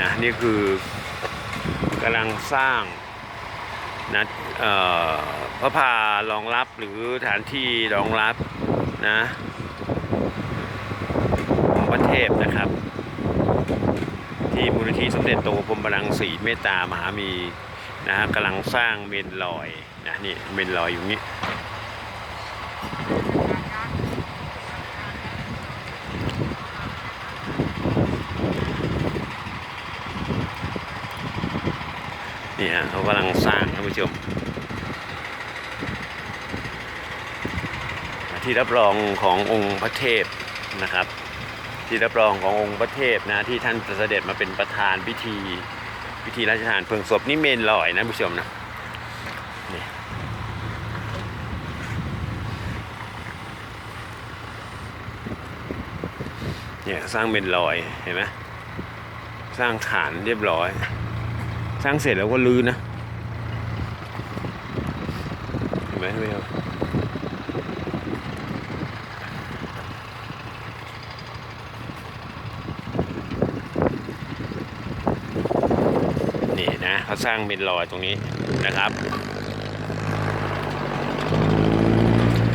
นะนี่คือกำลังสร้างนะพระพารองรับหรือฐานที่รองรับนะของประเทศนะครับ ที่มูลนิธิสมเด็จโตพรหมรังสีเมตตามหามีนะฮะกำลังสร้างเมนลอยนะนี่เมนลอยอยู่นี้ ฮะเขากำลังสร้างท่านผู้ชม ที่รับรองขององค์พระเทพนะครับ ที่รับรองขององค์พระเทพนะที่ท่านเสด็จมาเป็นประธานพิธีพิธีราชทานเพลิงศพนี่เมนลอยนะผู้ชมนะเนี่ยสร้างเมนลอยเห็นไหมสร้างฐานเรียบร้อย สร้างเสร็จแล้วก็ลื้อนะเห็นไหมท่านผู้ชมนี่นะเขาสร้างเป็นรอยตรงนี้นะครับ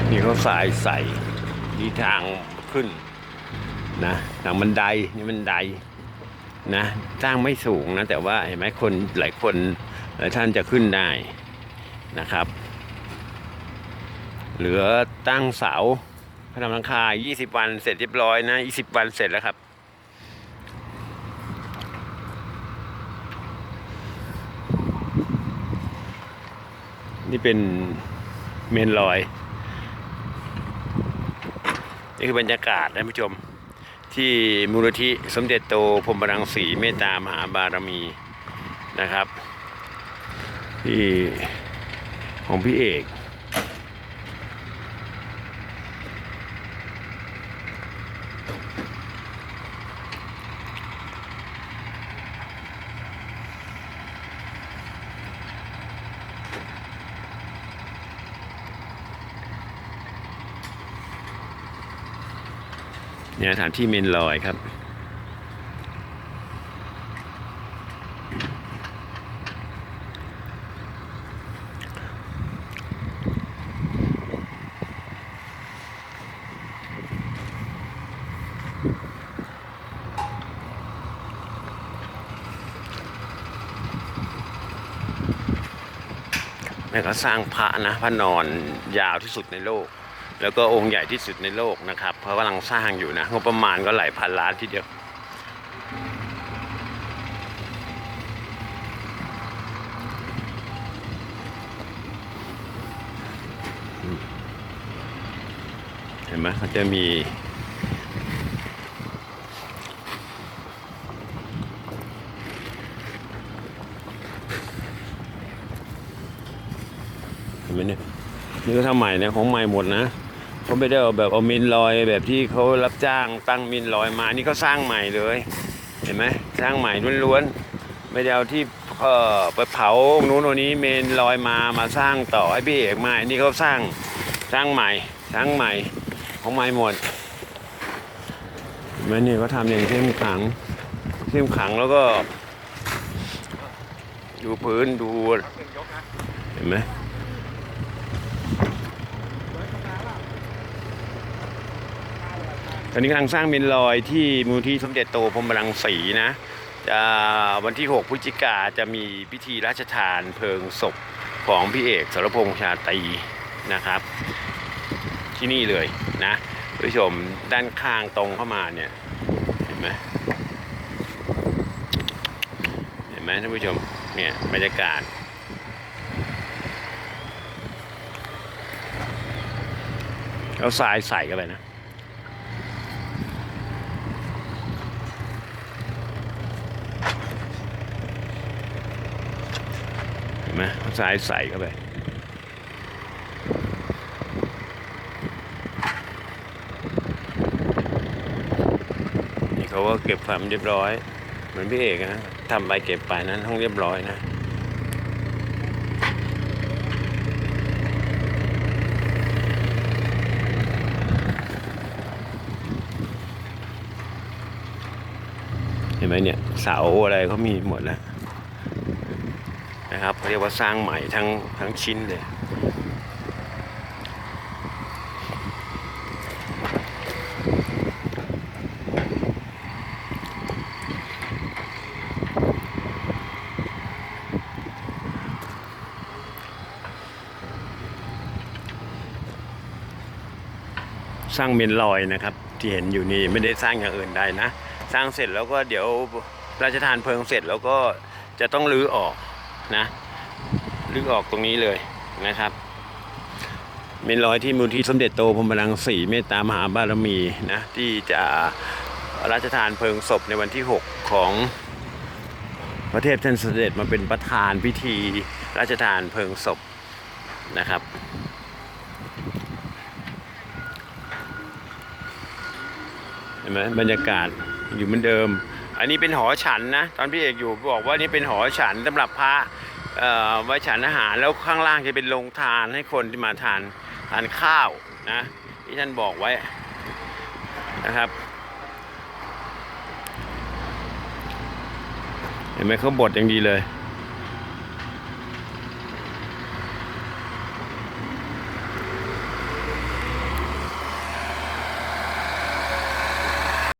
นี่เขาสายใส่ที่ทางขึ้นนะทางบันไดนี่บันได นะสร้างไม่สูงนะแต่ว่าเห็นไหมคนหลายคนหลายท่านจะขึ้นได้นะครับ เหลือตั้งเสาพระนำลังคา 20 วันเสร็จเรียบร้อยนะ 20 วันเสร็จแล้วครับ นี่เป็นเมนลอย นี่คือบรรยากาศนะผู้ชม ที่มูลที่สมเด็จโตพรมบรังสีเมตตามหาบารมีนะครับที่ของพี่เอก เนี่ยสถานที่เมนลอยครับแม่ก็สร้างพระนะพระนอนยาวที่สุดในโลก แล้วก็องค์ใหญ่ที่สุดในโลกนะครับเขากำลังสร้างอยู่นะงบประมาณก็หลายพันล้านทีเดียว เห็นไหมเขาจะมีเห็นไหมเนี่ยนี่ก็ทำใหม่เนะของใหม่หมดนะ เขาไม่ได้เอาแบบเอามินลอยแบบที่เขารับจ้างตั้งมินลอยมา นี่เขาสร้างใหม่เลย เห็นไหมสร้างใหม่ล้วนๆ ไม่ได้เอาที่เออไปเผาโน้นตรงนี้เมนลอยมามาสร้างต่อให้พี่เอกมานี่เขาสร้างสร้างใหม่สร้างใหม่ของใหม่หมดเห็นไหมนี่เขาทำอย่างเข้มขังเข้มขังแล้วก็ ดูพื้นดูเห็นไหม ตอนนี้กำลังสร้างเมนลอยที่มูลที่สมเด็จโตพรมรังสีนะวันที่ 6 พฤศจิกาจะมีพิธีราชทานเพลิงศพของพี่เอกสรพงษ์ชาตรีนะครับ ที่นี่เลยนะผู้ชมด้านข้างตรงเข้ามาเนี่ย เห็นไหมเห็นไหมท่านผู้ชมเนี่ยบรรยากาศเอาทรายใส่เข้าไปนะ เห็นไหมเอาทรายใส่เข้าไปนี่เขาก็เก็บความเรียบร้อย เหมือนพี่เอกนะทำไปเก็บไปนั้นห้องเรียบร้อยนะเห็นไหมเนี่ยเสาอะไรเขามีหมดแล้ว นะครับเรียกว่าสร้างใหม่ทั้งทั้งชิ้นเลยสร้างเมนลอยนะครับ ที่เห็นอยู่นี่ไม่ได้สร้างอย่างอื่นใดนะ สร้างเสร็จแล้วก็เดี๋ยวราชทานเพลิงเสร็จแล้วก็จะต้องรื้อออก นะรื้ออกตรงนี้เลยนะครับเมนลอยที่มูลที่สมเด็จโตพรมรังสีเมตตามหาบารมีนะที่จะราชทานเพลิงศพในวันที่ 6 ของพระเทพท่านเสด็จมาเป็นประธานพิธีราชทานเพลิงศพนะครับ เห็นไหมบรรยากาศอยู่เหมือนเดิม อันนี้เป็นหอฉันนะ ตอนพี่เอกอยู่บอกว่านี่เป็นหอฉันสำหรับพระ ไว้ฉันอาหารแล้วข้างล่างจะเป็นโรงทานให้คนที่มาทานทานข้าวนะที่ท่านบอกไว้นะครับเห็นไหมเขาบดอย่างดีเลย